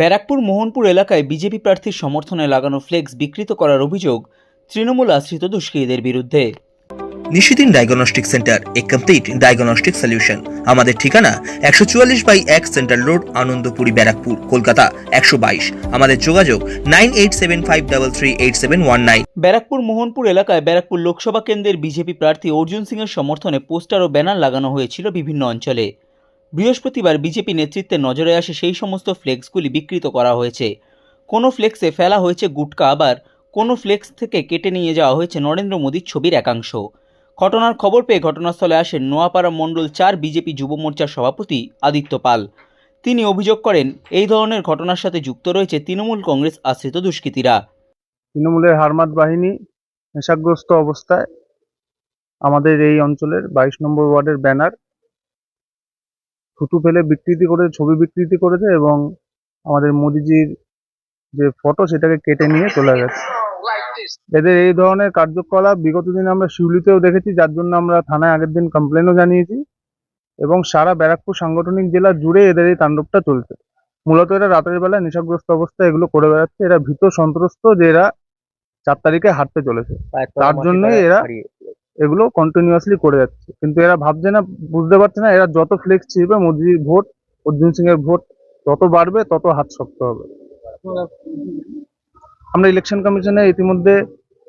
ব্যারাকপুর মোহনপুর এলাকায় বিজেপি প্রার্থীর সমর্থনে লাগানো ফ্লেক্স বিকৃত করার অভিযোগ তৃণমূল আশ্রিত দুষ্কৃতীদের বিরুদ্ধে। নিশিদিন ডায়াগনস্টিক সেন্টার এ কমপ্লিট ডায়াগনস্টিক সলিউশন। আমাদের ঠিকানা একশো চুয়াল্লিশ বাই এক সেন্ট্রাল রোড আনন্দপুরি ব্যারাকপুর কলকাতা একশো বাইশ। আমাদের যোগাযোগ nine eight seven five double three eight seven one nine. Barrackpore Mohanpur এলাকায় ব্যারাকপুর লোকসভা কেন্দ্রের বিজেপি প্রার্থী অর্জুন সিংয়ের সমর্থনে পোস্টার ও ব্যানার লাগানো হয়েছিল বিভিন্ন অঞ্চলে। বৃহস্পতিবার বিজেপি নেতৃত্বে নজরে আসে সেই সমস্ত ফ্লেক্সগুলি বিকৃত করা হয়েছে। কোনো ফ্লেক্সে ফেলা হয়েছে গুটকা, আবার কোনো ফ্লেক্স থেকে কেটে নিয়ে যাওয়া হয়েছে নরেন্দ্র মোদীর ছবির একাংশ। ঘটনার খবর পেয়ে ঘটনাস্থলে আসেন নোয়াপাড়া মণ্ডল চার বিজেপি যুব মোর্চার সভাপতি আদিত্য পাল। তিনি অভিযোগ করেন, এই ধরনের ঘটনার সাথে যুক্ত রয়েছে তৃণমূল কংগ্রেস আশ্রিত দুষ্কৃতীরা। তৃণমূলের হারমাত বাহিনী নেশাগ্রস্ত অবস্থায় আমাদের এই অঞ্চলের বাইশ নম্বর ওয়ার্ডের ব্যানার থুতু ফেলে বিকৃতি করে ছবি বিকৃতি করেছে এবং আমাদের মোদিজির যে ফটো সেটাকে কেটে নিয়ে চলে গেছে। এদের এই ধরনের কার্যকলাপ বিগত দিনে আমরা শিউলিতেও দেখেছি যার জন্য আমরা থানায় আগের দিন কমপ্লেনও জানিয়েছি এবং সারা ব্যারাকপুর সাংগঠনিক জেলা জুড়ে এদের এই তাণ্ডবটা চলছে। মূলত এরা রাতের বেলা নেশাগ্রস্ত অবস্থায় এগুলো করে বেড়াচ্ছে। এরা ভীত সন্ত্রস্ত যে এরা চার তারিখে হাঁটতে চলেছে। তার জন্যই এরা এগুলো কন্টিনিউয়াসলি করে যাচ্ছে। কিন্তু এরা ভাবছে না বুঝতে পারছে না এরা যত ফ্লেক্স ছিড়বে মোদির ভোট অর্জুন সিং এর ভোট তত বাড়বে তত হাত শক্ত হবে। আমরা ইলেকশন কমিশনে ইতিমধ্যে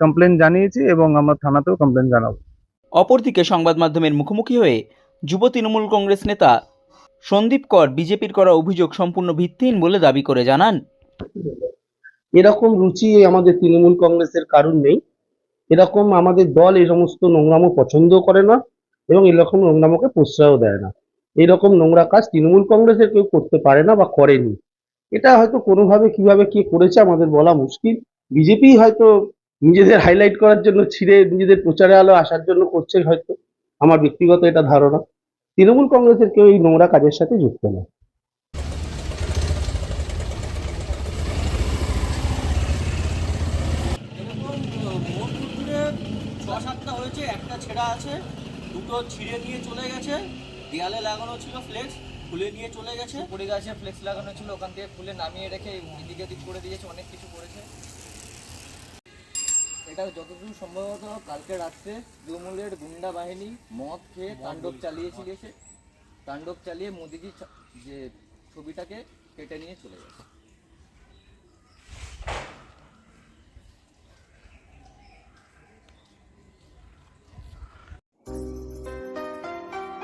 কমপ্লেন জানিয়েছি এবং আমরা থানাতেও কমপ্লেন জানাব। অপরদিকে সংবাদ মাধ্যমের মুখোমুখি হয়ে যুব তৃণমূল কংগ্রেস নেতা সন্দীপ কর বিজেপির করা অভিযোগ সম্পূর্ণ ভিত্তিহীন বলে দাবি করে জানান। এরকম রুচি আমাদের তৃণমূল কংগ্রেসের কারণ নেই। এরকম আমাদের দল এই সমস্ত নোংরামো পছন্দ করে না এবং এরকম নোংরামোকে প্রশ্রয়ও দেয় না। এরকম নোংরা কাজ তৃণমূল কংগ্রেসের কেউ করতে পারে না বা করেনি। এটা হয়তো কোনোভাবে কীভাবে কে করেছে আমাদের বলা মুশকিল। বিজেপি হয়তো নিজেদের হাইলাইট করার জন্য ছিঁড়ে নিজেদের প্রচারে আলো আসার জন্য করছে হয়তো। আমার ব্যক্তিগত এটা ধারণা। তৃণমূল কংগ্রেসের কেউ এই নোংরা কাজের সাথে যুক্ত না সাতটা হয়েছে একটা ছেঁড়া আছে দুটো ছিঁড়ে নিয়ে চলে গেছে। দেয়ালে লাগানো ছিল ফ্লেক্স খুলে নিয়ে চলে গেছে। পড়ে গেছে ফ্লেক্স লাগানো ছিল ওখান থেকে খুলে নামিয়ে রেখে এদিকে দিক করে দিয়েছে অনেক কিছু করেছে। এটা যতদূর সম্ভবত কালকে রাত্রে তৃণমূলের গুন্ডা বাহিনী মদ খেয়ে তাণ্ডব চালিয়েছিল তাণ্ডব চালিয়ে মোদিজি যে ছবিটাকে কেটে নিয়ে চলে গেছে।